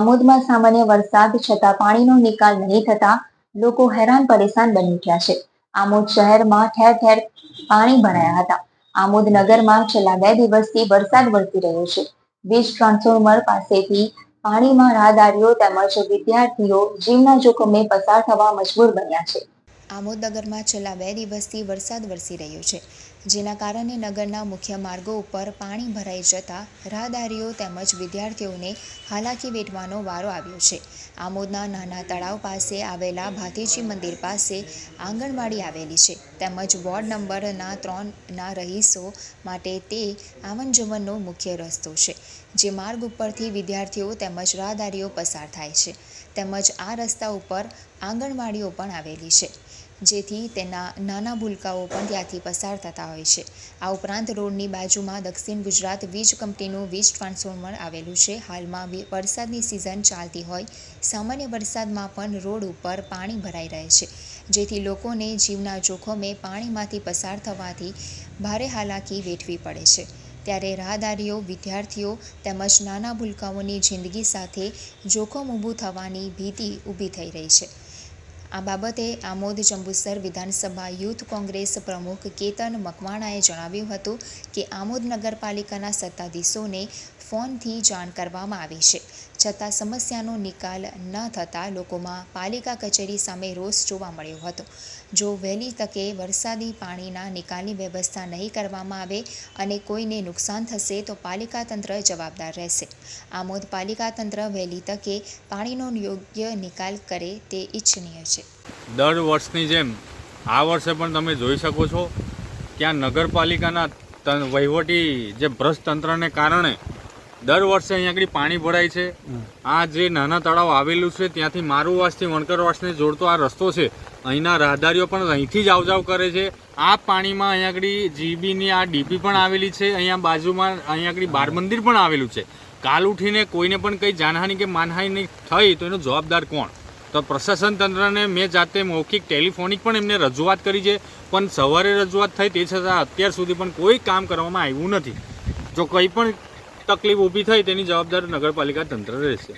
આમોદમાં સામાન્ય વરસાદ છતાં પાણીનો નિકાલ નહીં થતા લોકો હેરાન પરેશાન બની ઉઠ્યા છે. આમોદ શહેરમાં ઠેર ઠેર પાણી ભરાયા હતા. આમોદ નગરમાં છેલ્લા બે દિવસથી વરસાદ વરસી રહ્યો છે. વીજ ટ્રાન્સફોર્મર પાસેથી પાણીમાં રાહદારીઓ તેમજ વિદ્યાર્થીઓ જીવના જોખમે પસાર થવા મજબૂર બન્યા છે. આમોદ નગરમાં છેલ્લા બે દિવસથી વરસાદ વરસી રહ્યો છે. જેના કારણે નગરના મુખ્ય માર્ગો ઉપર પાણી ભરાઈ જતા રાહદારીઓ તેમજ વિદ્યાર્થીઓને હાલાકી વેઠવાનો વારો આવ્યો છે. આમોદના નાના તળાવ પાસે આવેલા ભાતીજી મંદિર પાસે આંગણવાડી આવેલી છે. તેમજ વોર્ડ નંબરના ત્રણના રહીશો માટે તે આવન મુખ્ય રસ્તો છે, જે માર્ગ ઉપરથી વિદ્યાર્થીઓ તેમજ રાહદારીઓ પસાર થાય છે. તેમજ આ રસ્તા ઉપર આંગણવાડીઓ પણ આવેલી છે. જેથી તેના નાના ભૂલકાઓ પણ ત્યાંથી પસાર થતા હોય છે. આ ઉપરાંત રોડની બાજુમાં દક્ષિણ ગુજરાત વીજ કંપનીનું વીજ ટ્રાન્સફોર્મર આવેલું છે. હાલમાં વરસાદની સિઝન ચાલતી હોય, સામાન્ય વરસાદમાં પણ રોડ ઉપર પાણી ભરાઈ રહે છે. જેથી લોકોને જીવના જોખમે પાણીમાંથી પસાર થવાથી ભારે હાલાકી વેઠવી પડે છે. ત્યારે રાહદારીઓ, વિદ્યાર્થીઓ તેમજ નાના ભૂલકાઓની જિંદગી સાથે જોખમ ઊભું થવાની ભીતિ ઊભી થઈ રહી છે. આ બાબતે આમોદ જંબુસર વિધાનસભા યુથ કોંગ્રેસ પ્રમુખ કેતન મકવાણાએ જણાવ્યું હતું કે આમોદ નગરપાલિકાના સત્તાધીશોને ફોનથી જાણ કરવામાં આવી છે. છતાં સમસ્યાનો નિકાલ ન થતાં લોકોમાં પાલિકા કચેરી સામે રોષ જોવા મળ્યો હતો. જો વહેલી તકે વરસાદી પાણીના નિકાલની વ્યવસ્થા નહીં કરવામાં આવે અને કોઈને નુકસાન થશે તો પાલિકા તંત્ર જવાબદાર રહેશે. આમોદ પાલિકા તંત્ર વહેલી તકે પાણીનો યોગ્ય નિકાલ કરે તે ઇચ્છનીય છે. દર વર્ષની જેમ આ વર્ષે પણ તમે જોઈ શકો છો કે આ નગરપાલિકાના તન- વહીવટી જે ભ્રષ્ટ તંત્રને કારણે દર વર્ષે અહીંયા આગળ પાણી ભરાય છે. આ જે નાના તળાવ આવેલું છે ત્યાંથી મારુવાસથી વણકરવાસને જોડતો આ રસ્તો છે. અહીંના રાહદારીઓ પણ અહીંથી જ આવજાવ કરે છે. આ પાણીમાં અહીંયા આગળ જીબીની આ ડીપી પણ આવેલી છે. અહીંયા બાજુમાં અહીંયા આગળ બાર મંદિર પણ આવેલું છે. કાલ ઉઠીને કોઈને પણ કંઈ જાનહાની કે માનહાની થઈ તો એનો જવાબદાર કોણ? તો પ્રશાસન તંત્રને મેં જાતે મૌખિક ટેલિફોનિક પણ એમને રજૂઆત કરી છે. પણ સવારે રજૂઆત થઈ તે છતાં અત્યાર સુધી પણ કોઈ કામ કરવામાં આવ્યું નથી. જો કંઈ પણ તકલીફ ઊભી થઈ તેની જવાબદારી નગરપાલિકા તંત્ર રહેશે.